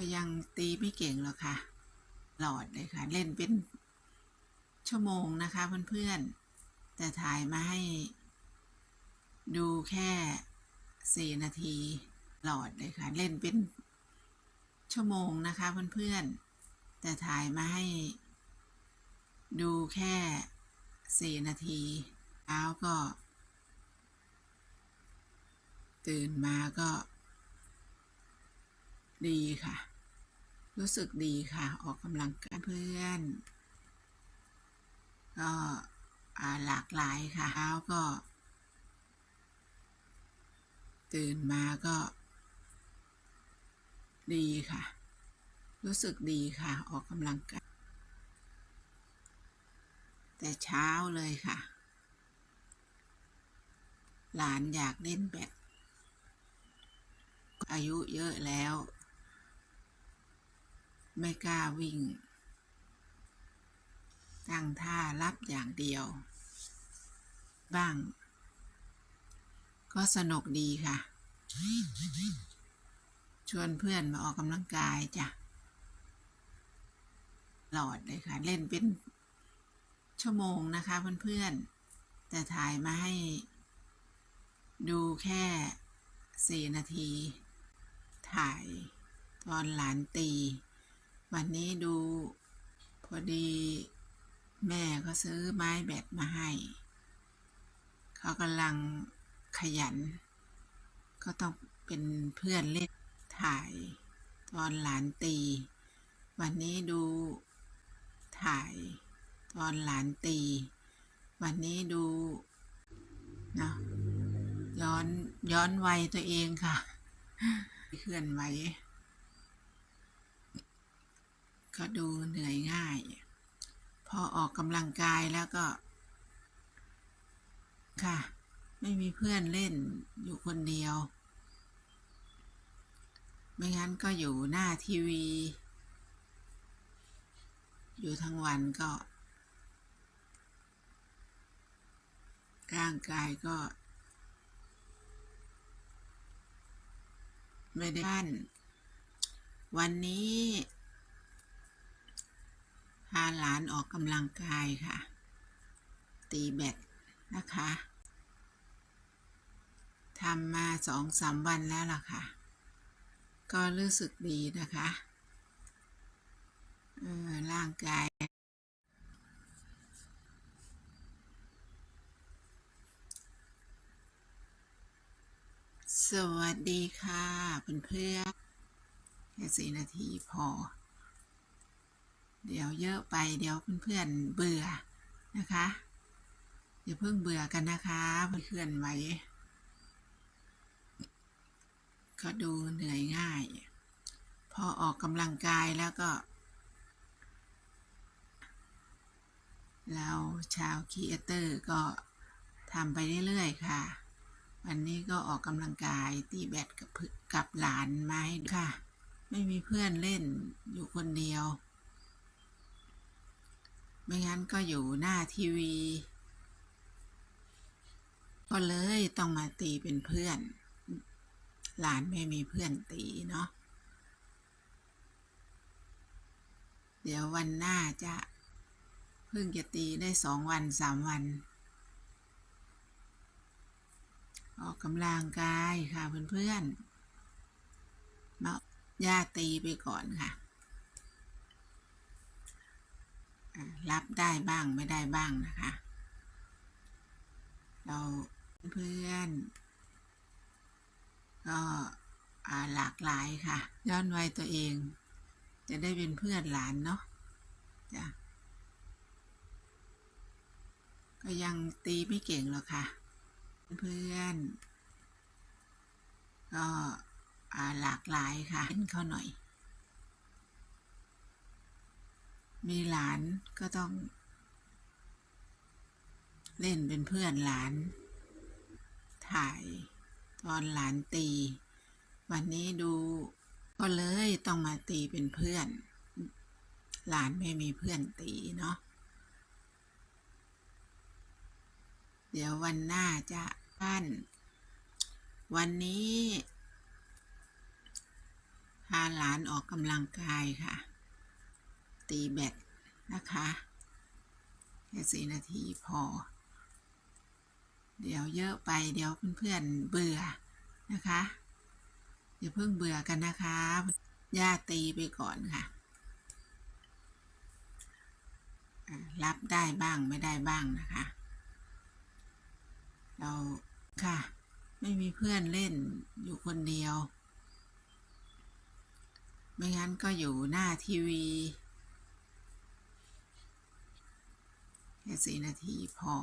ก็ยังตีไม่เก่งหรอกค่ะ หลอดเลยค่ะ เล่นเป็นชั่วโมงนะคะเพื่อนๆ แต่ถ่ายมาให้ดูแค่สี่นาที หลอดเลยค่ะ เล่นเป็นชั่วโมงนะคะเพื่อนๆ แต่ถ่ายมาให้ดูแค่สี่นาทีเช้าก็ ตื่นมาก็ดีค่ะ รู้สึกดีค่ะ ออกกำลังกายเพื่อน ก็หลากหลายค่ะเช้าก็ ตื่นมาก็ ดีค่ะ รู้สึกดีค่ะ ออกกำลังกาย แต่เช้าเลยค่ะ หลานอยากเล่นแบดอายุเยอะแล้ว ไม่กล้าวิ่ง ตั้งท่ารับอย่างเดียว บ้าง ก็สนุกดีค่ะ ชวนเพื่อนมาออกกำลังกายจ้ะหลอดเลยค่ะ เล่นเป็นชั่วโมงนะคะเพื่อนๆ แต่ถ่ายมาให้ดูแค่สี่นาที ถ่ายตอนหลานตี วันนี้ดู พอดี แม่ก็ซื้อไม้แบตมาให้ เขากำลังขยัน ก็ต้องเป็นเพื่อนเล่นถ่าย ตอนหลานตี วันนี้ดูถ่าย ตอนหลานตี วันนี้ดูเนาะย้อนย้อนวัยตัวเองค่ะ เคลื่อนไหว ก็ดูเหนื่อยง่าย พอออกกำลังกายแล้วก็ ค่ะ ไม่มีเพื่อนเล่นอยู่คนเดียว ไม่งั้นก็อยู่หน้าทีวี อยู่ทั้งวันก็ร่างกายก็ ไม่ได้บ้านวันนี้ พาหลานออกกำลังกายค่ะ ตีแบตนะคะทำมาสองสามวันแล้วล่ะค่ะ ก็รู้สึกดีนะคะออร่างกาย สวัสดีค่ะเพื่อนๆแค่สี่นาทีพอ เดี๋ยวเยอะไปเดี๋ยวเพื่อนๆเบื่อนะคะอย่าเพิ่งเบื่อกันนะคะเพื่อนๆไว้ก็ดูเหนื่อยง่าย พอออกกำลังกายแล้วก็ เราชาวคีเอเตอร์ก็ทำไปเรื่อยๆค่ะ วันนี้ก็ออกกำลังกายตีแบดกับเพื่อนกับหลานไม้ค่ะ ไม่มีเพื่อนเล่นอยู่คนเดียว ไม่งั้นก็อยู่หน้าทีวี ก็เลยต้องมาตีเป็นเพื่อน หลานไม่มีเพื่อนตีเนาะ เดี๋ยววันหน้าจะเพิ่งจะตีได้สองวันสามวัน ออกกำลังกายค่ะเพื่อนๆมาย่าตีไปก่อนค่ะอ่า รับได้บ้างไม่ได้บ้างนะคะ เราเพื่อนก็หลากหลายค่ะ ย้อนวัยตัวเอง จะได้เป็นเพื่อนหลานเนาะจ้ะก็ยังตีไม่เก่งหรอกค่ะ เพื่อนก็หลากหลายค่ะเล่นเขาหน่อย มีหลานก็ต้อง เล่นเป็นเพื่อนหลาน ถ่ายตอนหลานตี วันนี้ดูก็เลยต้องมาตีเป็นเพื่อน หลานไม่มีเพื่อนตีเนาะเดี๋ยววันหน้าจะปั้น วันนี้พาหลานออกกำลังกายค่ะ ตีแบตนะคะแค่สี่นาทีพอ เดี๋ยวเยอะไปเดี๋ยวเพื่อนๆเบื่อนะคะอย่าเพิ่งเบื่อกันนะคะย่าตีไปก่อนค่ะ รับได้บ้างไม่ได้บ้างนะคะ เราค่ะ ไม่มีเพื่อนเล่นอยู่คนเดียว ไม่งั้นก็อยู่หน้าทีวีแค่สี่นาทีพอ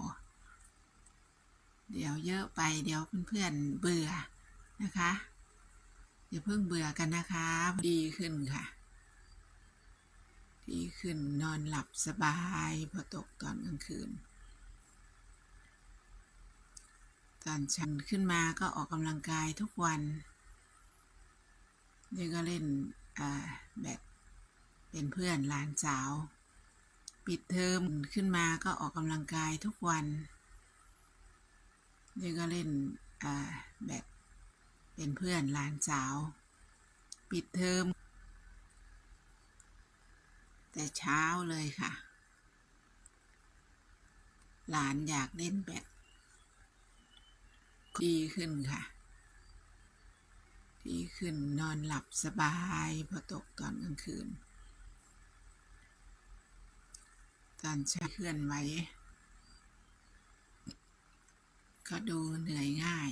เดี๋ยวเยอะไปเดี๋ยวเพื่อนๆเบื่อนะคะอย่าเพิ่งเบื่อกันนะคะ ดีขึ้นค่ะ ดีขึ้นนอนหลับสบายพอตกตอนกลางคืน ตอนฉันขึ้นมาก็ออกกำลังกายทุกวันเดี๋ยวก็เล่นแบบเป็นเพื่อนหลานสาว ปิดเทอมขึ้นมาก็ออกกำลังกายทุกวันเดี๋ยวก็เล่นแบบเป็นเพื่อนหลานสาว ปิดเทอม แต่เช้าเลยค่ะ หลานอยากเล่นแบดดีขึ้นค่ะ ดีขึ้นนอนหลับสบายพอตกตอนกลางคืน ตอนเช้เคลื่อนไหวก็ดูเหนื่อยง่าย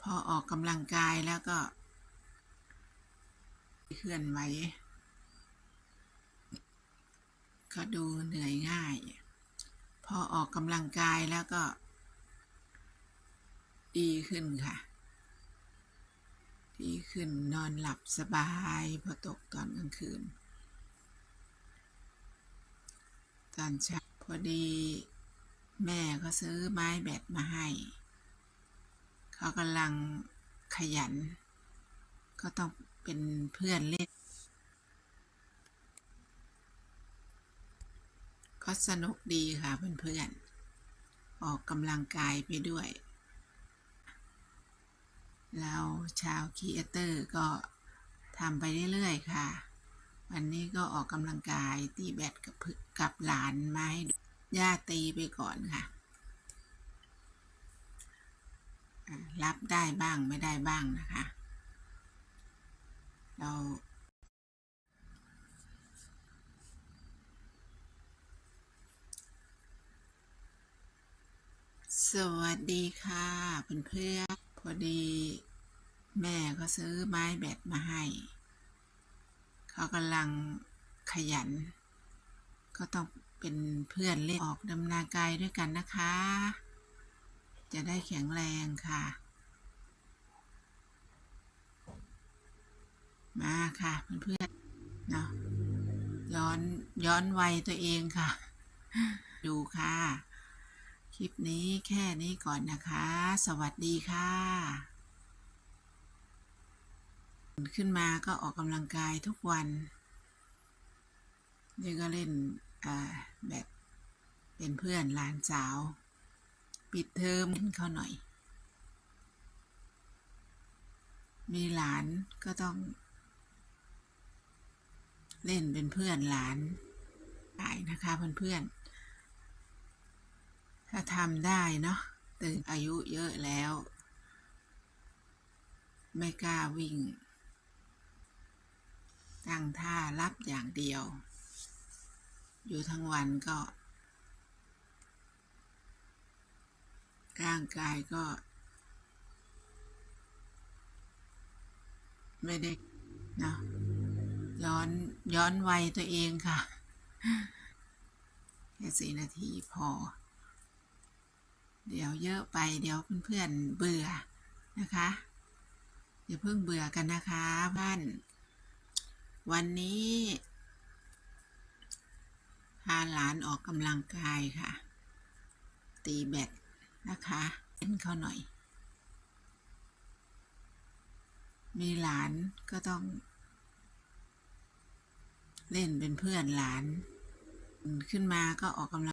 พอออกกำลังกายแล้วก็ เคลื่อนไหวก็ดูเหนื่อยง่าย พอออกกำลังกายแล้วก็ ดีขึ้นค่ะ ดีขึ้นนอนหลับสบายพอตกตอนกลางคืน ตอนเช้าพอดี แม่ก็ซื้อไม้แบตมาให้ เขากำลังขยัน ก็ต้องเป็นเพื่อนเล่นก็สนุกดีค่ะเพื่อนๆ ออกกำลังกายไปด้วย แล้วชาวคีเอเตอร์ก็ทำไปเรื่อยๆ ค่ะ วันนี้ก็ออกกำลังกายตีแบดกับเพึ กับหลานไม้ย่าตีไปก่อนค่ะ รับได้บ้างไม่ได้บ้างนะคะ เราสวัสดีค่ะเพื่อนๆพอดี แม่ก็ซื้อไม้แบตมาให้ เขากำลังขยัน ก็ต้องเป็นเพื่อนเล่นออกดำนากายด้วยกันนะคะ จะได้แข็งแรงค่ะ มาค่ะเพื่อนๆเนาะย้อนย้อนวัยตัวเองค่ะ ดูค่ะ คลิปนี้แค่นี้ก่อนนะคะ สวัสดีค่ะขึ้นมาก็ออกกำลังกายทุกวันเดี๋ยวก็เล่น อ่าแบบเป็นเพื่อนหลานสาว ปิดเทอมเล่นเขาหน่อย มีหลานก็ต้อง เล่นเป็นเพื่อนหลานได้นะคะเพื่อนๆ ถ้าทำได้เนาะตื่นอายุเยอะแล้ว ไม่กล้าวิ่งตั้งท่ารับอย่างเดียว อยู่ทั้งวันก็ ร่างกายก็ ไม่ได้เนาะย้อนย้อนวัยตัวเองค่ะ แค่สี่นาทีพอ เดี๋ยวเยอะไปเดี๋ยวเพื่อนๆเบื่อนะคะอย่าเพิ่งเบื่อกันนะคะบ้าน วันนี้าหลานออกกำลังกายค่ะ ตีแบตนะคะเล่นเขาหน่อย มีหลานก็ต้อง เล่นเป็นเพื่อนหลาน ขึ้นมาก็ออกกำลัง